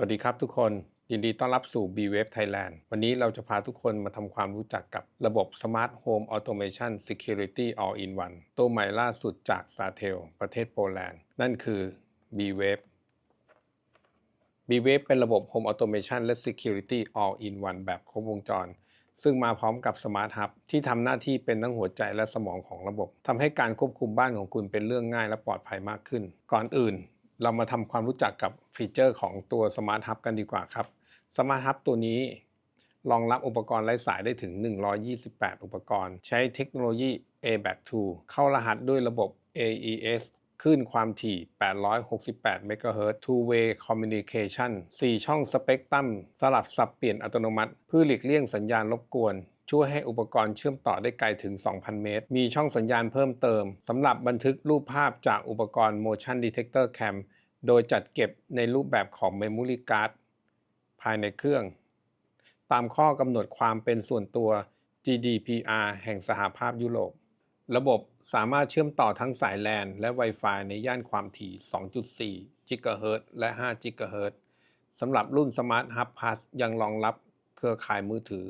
สวัสดีครับทุกคนยินดีต้อนรับสู่ b w a v e Thailand วันนี้เราจะพาทุกคนมาทำความรู้จักกับระบบ Smart Home Automation Security All in One ตัวใหม่ล่าสุดจาก s a t e l ประเทศโปแลนด์ นั่นคือ b w a v e b w a v e เป็นระบบ Home Automation และ Security All in One แบบครบวงจร ซึ่งมาพร้อมกับ Smart Hub ที่ทำหน้าที่เป็นทั้งหัวใจและสมองของระบบทำให้การควบคุมบ้านของคุณเป็นเรื่องง่ายและปลอดภัยมากขึ้น ก่อนอื่น เรามาทำความรู้จักกับฟีเจอร์ของตัว Smart Hub กันดีกว่าครับ Smart Hub ตัวนี้ รองรับอุปกรณ์ไร้สายได้ถึง 128 อุปกรณ์ ใช้เทคโนโลยี A-Back2 เข้ารหัสด้วยระบบ AES คลื่นความถี่ 868 MHz Two Way Communication 4 ช่องสเปกตรัมสลับสับเปลี่ยนอัตโนมัติ เพื่อหลีกเลี่ยงสัญญาณรบกวน ช่วยให้อุปกรณ์เชื่อมต่อได้ไกลถึง 2,000 เมตร มีช่องสัญญาณเพิ่มเติมสำหรับบันทึกรูปภาพจากอุปกรณ์ Motion Detector Cam โดยจัดเก็บในรูปแบบของ Memory Card ภายในเครื่อง ตามข้อกำหนดความเป็นส่วนตัว GDPR แห่งสหภาพยุโรป ระบบสามารถเชื่อมต่อทั้งสาย LAN และ Wi-Fi ในย่านความถี่ 2.4 GHz และ 5 GHz สำหรับรุ่น Smart Hub Plus ยังรองรับเครือข่ายมือถือ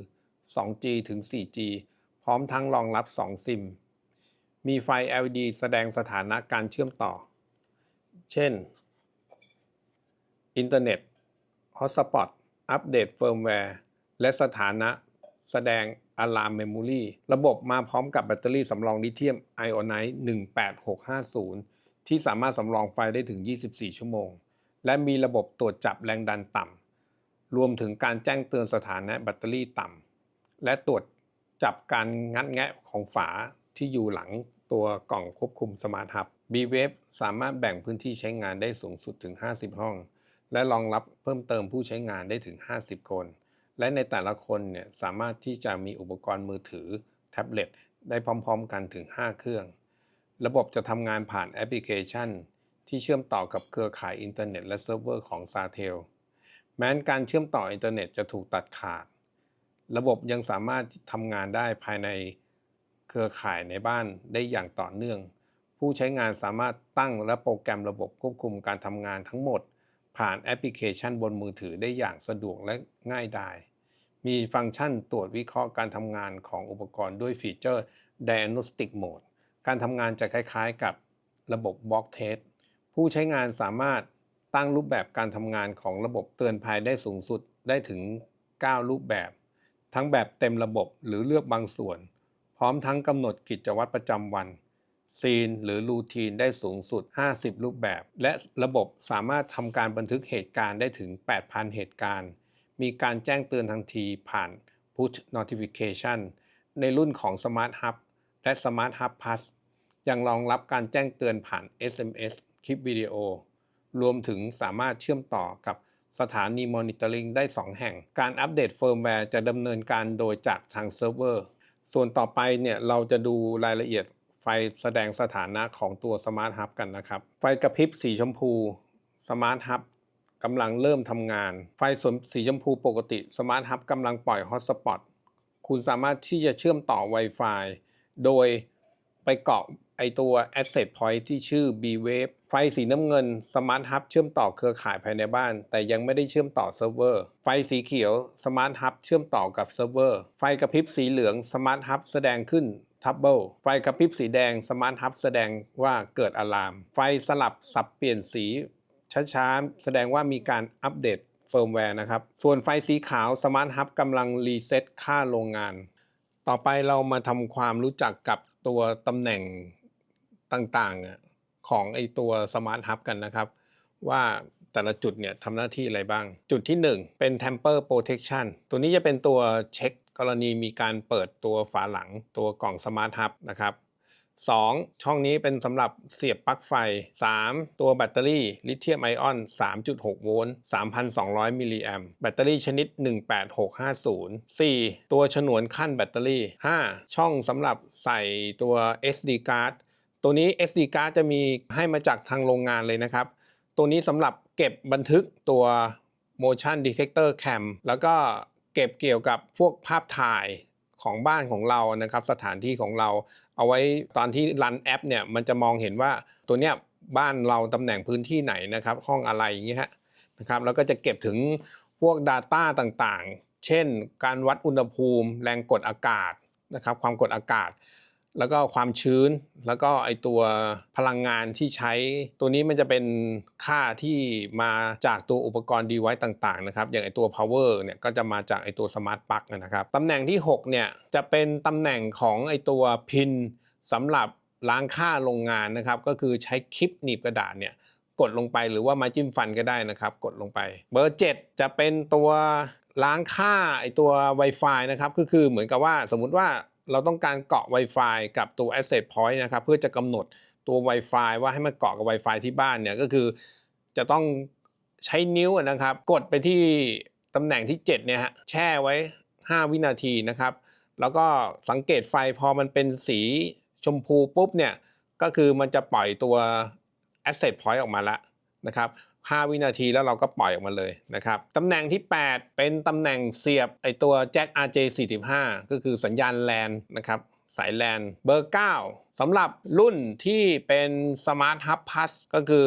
2G ถึง 4G พร้อมทั้งรองรับ 2 ซิม มีไฟ LED แสดงสถานะการเชื่อมต่อ เช่น อินเทอร์เน็ต ฮอตสปอต อัปเดตเฟิร์มแวร์ และสถานะแสดงอะลามเมมโมรีระบบมาพร้อมกับแบตเตอรี่สำรองลิเธียมไอออนไนท์18650 ที่สามารถสำรองไฟได้ถึง 24 ชั่วโมง และมีระบบตรวจจับแรงดันต่ำ รวมถึงการแจ้งเตือนสถานะแบตเตอรี่ต่ำ และตรวจจับการงัดแงะของฝาที่อยู่หลังตัวกล่องควบคุมสมาร์ทฮับ B-Wave สามารถแบ่งพื้นที่ใช้งานได้สูงสุดถึง 50 ห้อง และรองรับเพิ่มเติมผู้ใช้งานได้ถึง 50 คน และในแต่ละคนเนี่ยสามารถที่จะมีอุปกรณ์มือถือ แท็บเล็ต ได้พร้อม ๆ กันถึง 5 เครื่อง ระบบจะทำงานผ่านแอปพลิเคชัน ที่เชื่อมต่อกับเครือข่ายอินเทอร์เน็ตและเซิร์ฟเวอร์ของ s a t e l แม้นการเชื่อมต่ออินเทอร์เน็ตจะถูกตัดขาด ระบบยังสามารถทำงานได้ภายในเครือข่ายในบ้านได้อย่างต่อเนื่อง ผู้ใช้งานสามารถตั้งและโปรแกรมระบบควบคุมการทำงานทั้งหมด ผ่านแอปพลิเคชันบนมือถือได้อย่างสะดวกและง่ายดาย มีฟังก์ชันตรวจวิเคราะห์การทำงานของอุปกรณ์ด้วยฟีเจอร์ Diagnostic Mode การทำงานจะคล้ายๆกับระบบ Walk Test ผู้ใช้งานสามารถตั้งรูปแบบการทำงานของระบบเตือนภัยได้สูงสุดได้ถึง 9 รูปแบบ ทั้งแบบเต็มระบบหรือเลือกบางส่วน พร้อมทั้งกำหนดกิจวัตรประจำวัน ซีนหรือรูทีนได้สูงสุด 50 รูปแบบ และระบบสามารถทำการบันทึกเหตุการณ์ได้ถึง 8,000 เหตุการณ์ มีการแจ้งเตือนทันทีผ่าน Push Notification ในรุ่นของ Smart Hub และ Smart Hub Plus ยังรองรับการแจ้งเตือนผ่าน SMS คลิปวิดีโอ รวมถึงสามารถเชื่อมต่อกับ สถานีมอนิเตอร์ลิงได้ 2 แห่ง การอัปเดตเฟิร์มแวร์จะดำเนินการโดยจากทางเซิร์ฟเวอร์ ส่วนต่อไปเนี่ยเราจะดูรายละเอียดไฟแสดงสถานะของตัว Smart Hub กันนะครับ ไฟกระพริบสีชมพู Smart Hub กำลังเริ่มทำงาน ไฟสวมสีชมพูปกติ Smart Hub กำลังปล่อย Hotspot คุณสามารถที่จะเชื่อมต่อ Wi-Fi โดยไปเกาะ ไอตัว Asset Point ที่ชื่อ B-Wave ไฟสีน้ำเงิน Smart Hub เชื่อมต่อเครือข่ายภายในบ้าน แต่ยังไม่ได้เชื่อมต่อเซิร์ฟเวอร์ ไฟสีเขียว Smart Hub เชื่อมต่อกับเซิร์ฟเวอร์ ไฟกระพริบสีเหลือง Smart Hub แสดงขึ้นทับเบิลไฟกระพริบสีแดง Smart Hub แสดงว่าเกิดอะลาม ไฟสลับสับเปลี่ยนสีช้าๆ แสดงว่ามีการอัปเดตเฟิร์มแวร์นะครับ ส่วนไฟสีขาว Smart Hub กำลังรีเซ็ตค่าโรงงาน ต่อไปเรามาทำความรู้จักกับตัวตำแหน่ง ต่างๆของไอตัว Smart Hub กันนะครับ ว่าแต่ละจุดเนี่ยทำหน้าที่อะไรบ้าง จุดที่ 1 เป็น Tamper Protection ตัวนี้จะเป็นตัวเช็คกรณีมีการเปิดตัวฝาหลังตัวกล่อง Smart Hub นะครับ 2. ช่องนี้เป็นสำหรับเสียบปลั๊กไฟ 3. ตัวแบตเตอรี่ลิเธียมไอออน 3.6 โวลต์ 3,200 มิลลิแอมแบตเตอรี่ชนิด 18650 4. ตัวฉนวนขั้นแบตเตอรี่ 5. ช่องสำหรับใส่ตัว SD card ตัวนี้ SD card จะมีให้มาจากทางโรงงานเลยนะครับ ตัวนี้สำหรับเก็บบันทึกตัว motion detector cam แล้วก็เก็บเกี่ยวกับพวกภาพถ่ายของบ้านของเรานะครับ สถานที่ของเราเอาไว้ตอนที่รันแอปเนี่ยมันจะมองเห็นว่าตัวเนี้ยบ้านเราตำแหน่งพื้นที่ไหนนะครับ ห้องอะไรอย่างเงี้ยนะครับแล้วก็จะเก็บถึงพวก Data ต่างๆ เช่น การวัดอุณหภูมิ แรงกดอากาศนะครับ ความกดอากาศ แล้วก็ความชื้น แล้วก็ไอตัวพลังงานที่ใช้ ตัวนี้มันจะเป็นค่าที่มาจากตัวอุปกรณ์ device ต่างๆนะครับ อย่างไอตัว power เนี่ยก็จะมาจากไอตัว smart plug นะครับ ตำแหน่งที่ 6 เนี่ยจะเป็นตำแหน่งของไอตัวพินสำหรับล้างค่าโรงงานนะครับ ก็คือใช้คลิปหนีบกระดาษเนี่ยกดลงไปหรือว่าไม้จิ้มฟันก็ได้นะครับ กดลงไป เบอร์ 7 จะเป็นตัวล้างค่าไอตัว Wi-Fi นะครับก็คือเหมือนกับว่าสมมุติว่า เราต้องการเกาะ Wi-Fi กับตัว Asset Point นะครับเพื่อจะกำหนดตัว Wi-Fi ว่าให้มันเกาะกับ Wi-Fi ที่บ้านเนี่ยก็คือจะต้องใช้นิ้วอะนะครับ กดไปที่ตำแหน่งที่ 7 เนี่ยฮะแช่ไว้ 5 วินาทีนะครับ แล้วก็สังเกตไฟพอมันเป็นสีชมพูปุ๊บเนี่ยก็คือมันจะปล่อยตัว asset point ออกมาแล้วนะครับ 5 วินาทีแล้วเราก็ปล่อยออกมาเลยนะครับตำแหน่งที่ 8 เป็นตำแหน่งเสียบไอตัวแจ็ค RJ45 ก็คือสัญญาณแลนนะครับสายแลนเบอร์ 9สำหรับรุ่นที่เป็น Smart Hub Plus ก็คือ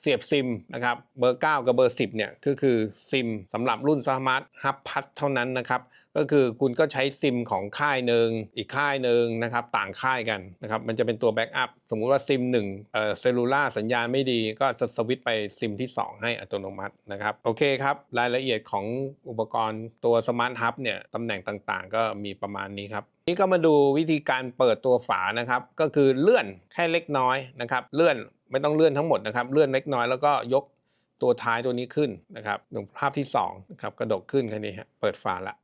เสียบซิมนะครับเบอร์ 9 กับเบอร์ 10เนี่ยก็คือซิมสำหรับรุ่น Smart Hub Plus เท่านั้นนะครับ ก็คือคุณก็ใช้ซิมของค่ายหนึ่งอีกค่ายหนึ่งนะครับต่างค่ายกันนะครับมันจะเป็นตัวแบ็กอัพสมมุติว่าซิมหนึ่งเอ่อเซลูล่าสัญญาณไม่ดีก็จะสวิตช์ไปซิมที่ 2 ให้อัตโนมัตินะครับโอเคครับ รายละเอียดของอุปกรณ์ตัวสมาร์ทฮับเนี่ยตำแหน่งต่างๆ ก็มีประมาณนี้ครับนี่ก็มาดูวิธีการเปิดตัวฝานะครับ ก็คือเลื่อนแค่เล็กน้อยนะครับเลื่อนไม่ต้องเลื่อนทั้งหมดนะครับเลื่อนเล็กน้อยแล้วก็ยกตัวท้ายตัวนี้ขึ้นนะครับดูภาพที่2นะครับกระดกขึ้นแค่นี้ฮะเปิดฝาละ